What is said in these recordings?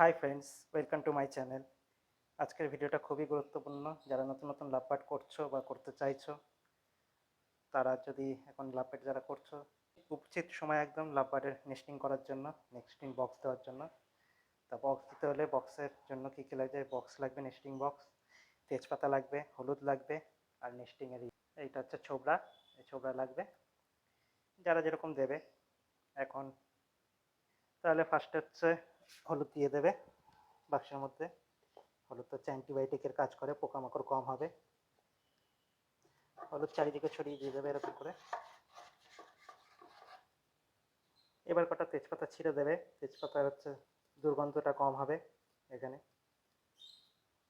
Hi friends welcome to my channel আজকের ভিডিওটা খুবই গুরুত্বপূর্ণ। যারা নতুন নতুন লাভপাট করছ বা করতে চাইছো, তারা যদি এখন লাভপাট যারা করছ উচিত সময় একদম লাভবার্ডের নেস্টিং করার জন্য নেস্টিং বক্স দেওয়ার জন্য। তা বক্স দিতে হলে বক্সের জন্য কী কী লাগবে? বক্স লাগবে নেস্টিং বক্স তেজপাতা লাগবে, হলুদ লাগবে আর নেস্টিংয়ের এইটা হচ্ছে ছোবড়া, এই ছোবড়া লাগবে। যারা যেরকম দেবে এখন। তাহলে ফার্স্টে হচ্ছে হলুদ দিয়ে দেবে বাক্সের মধ্যে। হলুদ হচ্ছে অ্যান্টিবায়োটিকের কাজ করে, পোকামাকড় কম হবে। হলুদ চারিদিকে ছড়িয়ে দিয়ে দেবে এরকম করে। এবার কটা তেজপাতা ছিঁড়ে দেবে। তেজপাতার হচ্ছে দুর্গন্ধটা কম হবে এখানে।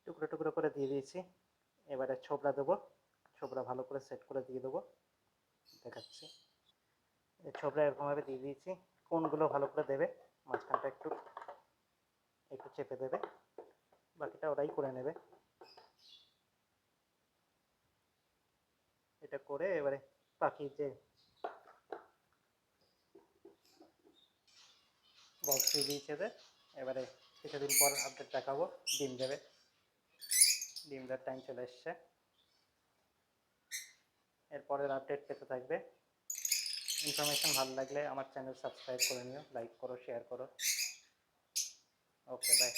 টুকরো টুকরো করে দিয়ে দিয়েছি। এবারে ছোবড়া দেবো। ছোবড়া ভালো করে সেট করে দিয়ে দেবো। দেখাচ্ছি। ছোবড়া এরকমভাবে দিয়ে দিয়েছি। কোনগুলো ভালো করে দেবে? চেপে দেবে। বাকিটা ওরাই করে নেবে। এটা করে এবারে পাখি যে বক্স দিয়েছে এবারে কিছুদিন পর আপডেট দেখাবো। ডিম দেবে। ডিম দেওয়ার টাইম চলে এসছে। এরপরের আপডেট পেতে থাকবে। ইনফরমেশন ভালো লাগলে আমার চ্যানেল সাবস্ক্রাইব করে নিও লাইক করো শেয়ার করো। Okay bye